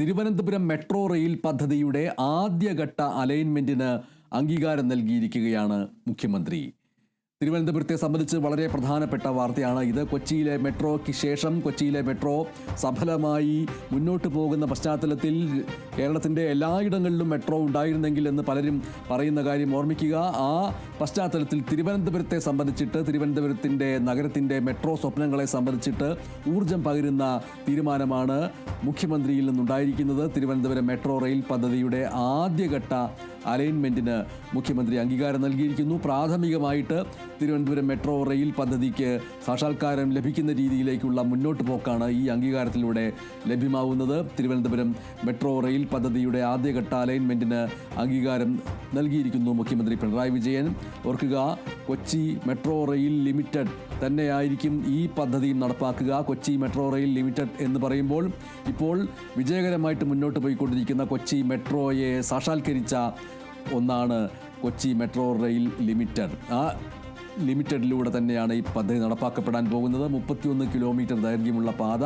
Thiruvananthapuram metro rail പദ്ധതിയുടെ ആദ്യഘട്ട അലൈൻമെന്റിന് അംഗീകാരം നൽകിയിരിക്കുകയാണ് മുഖ്യമന്ത്രി. തിരുവനന്തപുരത്തെ സംബന്ധിച്ച് വളരെ പ്രധാനപ്പെട്ട വാർത്തയാണ് ഇത്. കൊച്ചിയിലെ മെട്രോയ്ക്ക് ശേഷം കൊച്ചിയിലെ മെട്രോ സഫലമായി മുന്നോട്ട് പോകുന്ന പശ്ചാത്തലത്തിൽ കേരളത്തിന്റെ എല്ലായിടങ്ങളിലും മെട്രോ ഉണ്ടായിരുന്നെങ്കിൽ എന്ന് പലരും പറയുന്ന കാര്യം ഓർമ്മിക്കുക. ആ പശ്ചാത്തലത്തിൽ തിരുവനന്തപുരത്തെ സംബന്ധിച്ചിട്ട് തിരുവനന്തപുരത്തിന്റെ നഗരത്തിന്റെ മെട്രോ സ്വപ്നങ്ങളെ സംബന്ധിച്ചിട്ട് ഊർജം പകരുന്ന തീരുമാനമാണ് മുഖ്യമന്ത്രിയിൽ നിന്നുണ്ടായിരിക്കുന്നത്. തിരുവനന്തപുരം മെട്രോ റെയിൽ പദ്ധതിയുടെ ആദ്യഘട്ട അലൈൻമെന്റിന് മുഖ്യമന്ത്രി അംഗീകാരം നൽകിയിരിക്കുന്നു. പ്രാഥമികമായിട്ട് തിരുവനന്തപുരം മെട്രോ റെയിൽ പദ്ധതിക്ക് സാക്ഷാത്കാരം ലഭിക്കുന്ന രീതിയിലേക്കുള്ള മുന്നോട്ട് പോക്കാണ് ഈ അംഗീകാരത്തിലൂടെ ലഭ്യമാവുന്നത്. തിരുവനന്തപുരം മെട്രോ റെയിൽ പദ്ധതിയുടെ ആദ്യഘട്ട അലൈൻമെന്റിന് അംഗീകാരം നൽകിയിരിക്കുന്നു മുഖ്യമന്ത്രി പിണറായി വിജയൻ. ഓർക്കുക കൊച്ചി മെട്രോ റെയിൽ ലിമിറ്റഡ് തന്നെയായിരിക്കും ഈ പദ്ധതി നടപ്പാക്കുക. കൊച്ചി മെട്രോ റെയിൽ ലിമിറ്റഡ് എന്ന് പറയുമ്പോൾ ഇപ്പോൾ വിജയകരമായിട്ട് മുന്നോട്ട് പോയിക്കൊണ്ടിരിക്കുന്ന കൊച്ചി മെട്രോയെ സാക്ഷാത്കരിച്ച ഒന്നാണ് കൊച്ചി മെട്രോ റെയിൽ ലിമിറ്റഡ്. ആ ലിമിറ്റഡിലൂടെ തന്നെയാണ് ഈ പദ്ധതി നടപ്പാക്കപ്പെടാൻ പോകുന്നത്. മുപ്പത്തിയൊന്ന് കിലോമീറ്റർ ദൈർഘ്യമുള്ള പാത.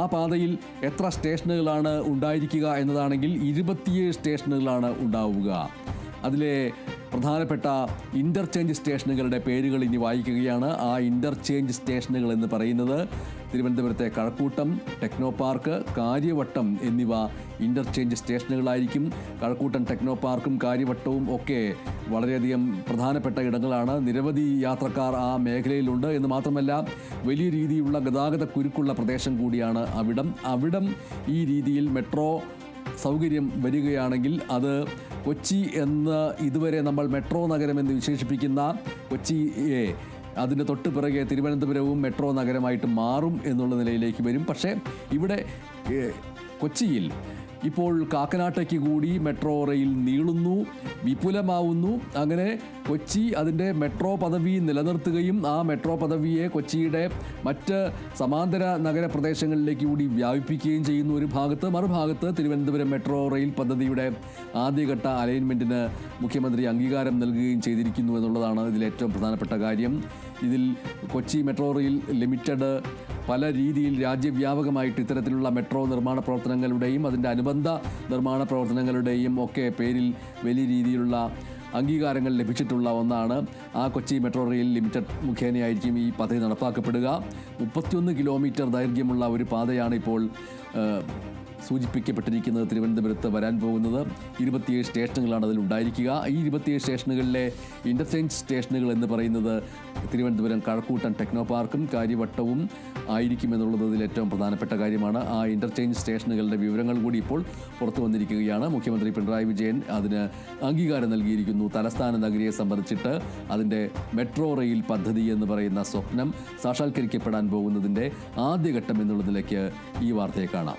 ആ പാതയിൽ എത്ര സ്റ്റേഷനുകളാണ് ഉണ്ടായിരിക്കുക എന്നതാണെങ്കിൽ ഇരുപത്തിയേഴ് സ്റ്റേഷനുകളാണ് ഉണ്ടാവുക. അതിലെ പ്രധാനപ്പെട്ട ഇന്റർചേഞ്ച് സ്റ്റേഷനുകളുടെ പേരുകൾ ഇനി വായിക്കുകയാണ്. ആ ഇന്റർചേഞ്ച് സ്റ്റേഷനുകൾ എന്ന് പറയുന്നത് തിരുവനന്തപുരത്തെ കഴക്കൂട്ടം ടെക്നോ പാർക്ക് കാര്യവട്ടം എന്നിവ ഇന്റർചേഞ്ച് സ്റ്റേഷനുകളായിരിക്കും. കഴക്കൂട്ടം ടെക്നോ പാർക്കും കാര്യവട്ടവും ഒക്കെ വളരെയധികം പ്രധാനപ്പെട്ട ഇടങ്ങളാണ്. നിരവധി യാത്രക്കാർ ആ മേഖലയിലുണ്ട് എന്ന് മാത്രമല്ല വലിയ രീതിയിലുള്ള ഗതാഗത കുരുക്കുള്ള പ്രദേശം കൂടിയാണ് അവിടം. അവിടം ഈ രീതിയിൽ മെട്രോ സൗകര്യം വരികയാണെങ്കിൽ അത് കൊച്ചി എന്ന് ഇതുവരെ നമ്മൾ മെട്രോ നഗരം എന്ന് വിശേഷിപ്പിക്കുന്ന കൊച്ചിയെ അതിന്റെ തൊട്ട് പിറകെ തിരുവനന്തപുരവും മെട്രോ നഗരമായിട്ട് മാറും എന്നുള്ള നിലയിലേക്ക് വരും. പക്ഷേ ഇവിടെ കൊച്ചിയിൽ. ഇപ്പോൾ കാക്കനാട്ടേക്ക് കൂടി മെട്രോ റെയിൽ നീളുന്നു വിപുലമാവുന്നു. അങ്ങനെ കൊച്ചി അതിന്റെ മെട്രോ പദവി നിലനിർത്തുകയും ആ മെട്രോ പദവിയെ കൊച്ചിയുടെ മറ്റ് സമാന്തര നഗരപ്രദേശങ്ങളിലേക്ക് കൂടി വ്യാപിപ്പിക്കുകയും ചെയ്യുന്നു ഒരു ഭാഗത്ത് മറുഭാഗത്ത് തിരുവനന്തപുരം മെട്രോ റെയിൽ പദ്ധതിയുടെ ആദ്യഘട്ട അലൈൻമെന്റിന് മുഖ്യമന്ത്രി അംഗീകാരം നൽകുകയും ചെയ്തിരിക്കുന്നു എന്നുള്ളതാണ് ഇതിൽ ഏറ്റവും പ്രധാനപ്പെട്ട കാര്യം. ഇതിൽ കൊച്ചി മെട്രോ റെയിൽ ലിമിറ്റഡ് പല രീതിയിൽ രാജ്യവ്യാപകമായിട്ട് ഇത്തരത്തിലുള്ള മെട്രോ നിർമ്മാണ പ്രവർത്തനങ്ങളുടെയും അതിന്റെ അനുബന്ധ നിർമ്മാണ പ്രവർത്തനങ്ങളുടെയും ഒക്കെ പേരിൽ വലിയ രീതിയിലുള്ള അംഗീകാരങ്ങൾ ലഭിച്ചിട്ടുള്ള ഒന്നാണ് ആ കൊച്ചി മെട്രോ റെയിൽ ലിമിറ്റഡ് മുഖേനയായിരിക്കും ഈ പദ്ധതി നടപ്പാക്കപ്പെടുക. മുപ്പത്തിയൊന്ന് കിലോമീറ്റർ ദൈർഘ്യമുള്ള ഒരു പാതയാണ് ഇപ്പോൾ സൂചിപ്പിക്കപ്പെട്ടിരിക്കുന്നത് തിരുവനന്തപുരത്ത് വരാൻ പോകുന്നത്. ഇരുപത്തിയേഴ് സ്റ്റേഷനുകളാണ് അതിൽ ഉണ്ടായിരിക്കുക. ഈ ഇരുപത്തിയേഴ് സ്റ്റേഷനുകളിലെ ഇന്റർചേഞ്ച് സ്റ്റേഷനുകൾ എന്ന് പറയുന്നത് തിരുവനന്തപുരം കഴക്കൂട്ടൻ ടെക്നോ പാർക്കും കാര്യവട്ടവും ആയിരിക്കും എന്നുള്ളത് ഇതിൽ ഏറ്റവും പ്രധാനപ്പെട്ട കാര്യമാണ്. ആ ഇന്റർചേഞ്ച് സ്റ്റേഷനുകളുടെ വിവരങ്ങൾ കൂടി ഇപ്പോൾ പുറത്തു വന്നിരിക്കുകയാണ്. മുഖ്യമന്ത്രി പിണറായി വിജയൻ അതിന് അംഗീകാരം നൽകിയിരിക്കുന്നു. തലസ്ഥാന നഗരിയെ സംബന്ധിച്ചിട്ട് അതിന്റെ മെട്രോ റെയിൽ പദ്ധതി എന്ന് പറയുന്ന സ്വപ്നം സാക്ഷാത്കരിക്കപ്പെടാൻ പോകുന്നതിന്റെ ആദ്യഘട്ടം എന്നുള്ള നിലയ്ക്ക് ഈ വാർത്തയെ കാണാം.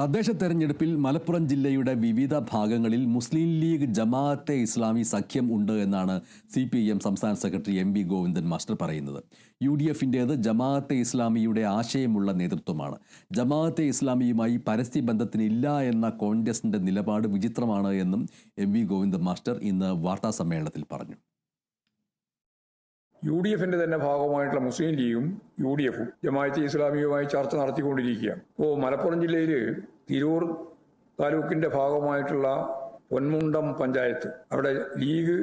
തദ്ദേശ തെരഞ്ഞെടുപ്പിൽ മലപ്പുറം ജില്ലയുടെ വിവിധ ഭാഗങ്ങളിൽ മുസ്ലിം ലീഗ് ജമാഅത്തെ ഇസ്ലാമി സഖ്യം ഉണ്ട് എന്നാണ് സി പി എം സംസ്ഥാന secretary M V Govindan master പറയുന്നത്. യു ഡി എഫിന്റേത് ജമാഅത്തെ ഇസ്ലാമിയുടെ ആശയമുള്ള നേതൃത്വമാണ്. ജമാഅത്തെ ഇസ്ലാമിയുമായി പരസ്യ ബന്ധത്തിനില്ല എന്ന കോൺഗ്രസിന്റെ നിലപാട് വിചിത്രമാണ് എന്നും എം വി ഗോവിന്ദൻ മാസ്റ്റർ ഇന്ന് വാർത്താസമ്മേളനത്തിൽ പറഞ്ഞു. യു ഡി എഫിന്റെ തന്നെ ഭാഗമായിട്ടുള്ള മുസ്ലിം ലീഗും യു ഡി എഫും ജമാഅത്തെ ഇസ്ലാമിയുമായി ചർച്ച നടത്തിക്കൊണ്ടിരിക്കുകയാണ്. ഇപ്പോൾ മലപ്പുറം ജില്ലയിൽ തിരൂർ താലൂക്കിന്റെ ഭാഗമായിട്ടുള്ള പൊന്മുണ്ടം പഞ്ചായത്ത്. അവിടെ ലീഗ്